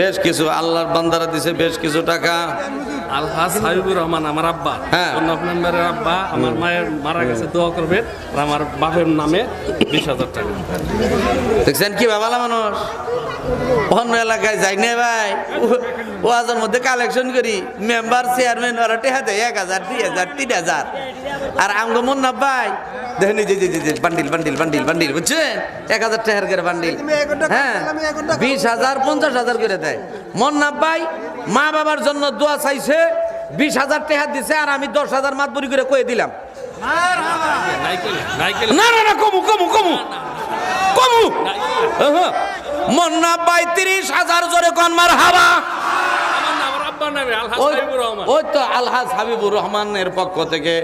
বেশ কিছু আল্লাহর বান্দারা দিছে বেশ কিছু টাকা। আলহাজ হাবিবুর রহমান আমার আব্বা। হ্যাঁ। মেম্বারের আব্বা আমার মায়ের মারা গেছে দোয়া করবেন আর আমার বাপের নামে বিশ হাজার টাকা। দেখছেন কি বাবালা মানুষ? অন্য এলাকায় যাই না ভাই। ওয়াজের মধ্যে কালেকশন করি। মেম্বার চেয়ারম্যান ওরা টেহা দেয় এক হাজার দুই হাজার তিন হাজার। আর আমগো মন না ভাই দেখেন যে যে যে- যে বান্ডিল বান্ডিল বান্ডিল বান্ডিল বুঝছেন? এক হাজার টাকার করে বান্ডিল হ্যাঁ বিশ হাজার পঞ্চাশ হাজার করে দেয়। মন না ভাই মা বাবার জন্য দোয়া চাইছে। বিশ হাজার টাকা দিছে আর আমি দশ হাজার মাতবরি করে কয়ে দিলাম। না না না কমু কমু কমু। কমু। মন্না বাই তিরিশ হাজার জোরে কন মার হাবা আমার নাম আমার আব্বার নামে আলহাজ ওই হাবিবুর রহমান। ওই তো আলহাজ হাবিবুর রহমানের পক্ষ থেকে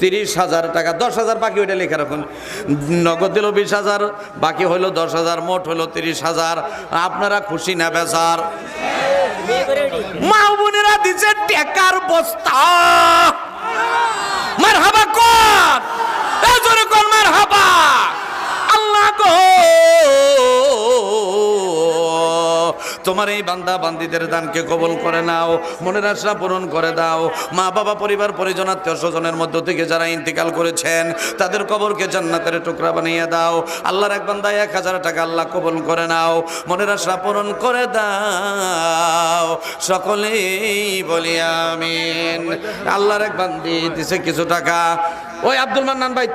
তিরিশ হাজার টাকা দশ হাজার বাকি ওইটা লেখা রাখুন। নগদ দিল বিশ হাজার বাকি হইল দশ হাজার মোট হইল তিরিশ হাজার। আপনারা খুশি না বেচার মা বোনেরা দিচ্ছে টেকার বস্তা। তোমার এই বান্দা বান্দিদের দানকে কবল করে নাও, মনের আশা পূরণ করে দাও। মা, বাবা, পরিবার, পরিজন, আত্মীয় স্বজনের মধ্য থেকে যারা ইন্তিকাল করেছেন, তাদের কবরকে জান্নাতের টুকরা বানিয়ে দাও। আল্লাহর এক বান্দা এক হাজার টাকা আল্লাহ কবল করে নাও, মনের আশা পূরণ করে দাও। সকলেই বলি আমিন। আল্লাহর এক বান্দি দিছে কিছু টাকা। ওই আব্দুল মান্নান ভাই,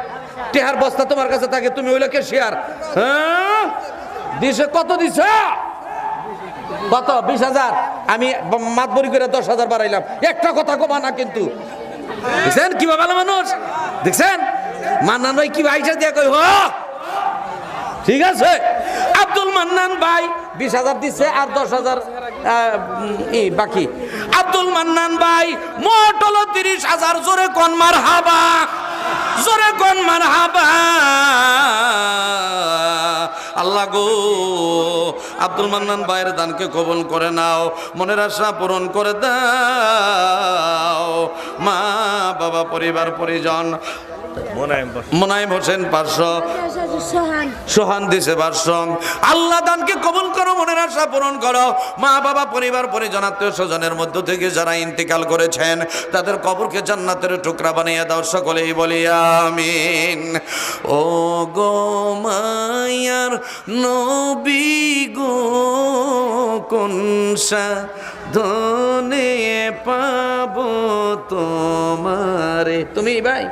টেহার বস্তা তোমার কাছে থাকে, তুমি ওইলে কে শেয়ার? হ্যাঁ? দিছে, কত দিছে? কত? বিশ হাজার? আমি মাতবরি করে দশ হাজার বাড়াইলাম। একটা কথা কবা না কিন্তু। দেখছেন কি ভালো মানুষ? দেখছেন? মান্নান ভাই কি ভাইসা দিয়ে কই হ! ঠিক আছে? আব্দুল মান্নান ভাই বিশ হাজার দিচ্ছে আর দশ হাজার বাকি। আব্দুল মান্নান ভাই মোট হলো তিরিশ হাজার। জোরে কন মার হাবা জোরে কন মার হাবা আল্লাহ গো। আব্দুল মান্নান ভাইয়ের দানকে কবল করে নাও মনের আশা পূরণ করে দাও। মা বাবা পরিবার পরিজন মোনায়েম হোসেন। পাঁচশো সোহান। দিছে বাসম আল্লাহ দানকে কবুল করো, মনের আশা পূরণ করো। মা, বাবা, পরিবার, পরিজন, আত্মীয় স্বজনের মধ্য থেকে যারা ইন্তিকাল করেছেন, তাদের কবরকে জান্নাতের টুকরা বানিয়ে দাও, সকলেই বলি আমিন। ও গো মায়ার নবী গো কোনসা ধনে পাবো তোমারে? তুমি ভাই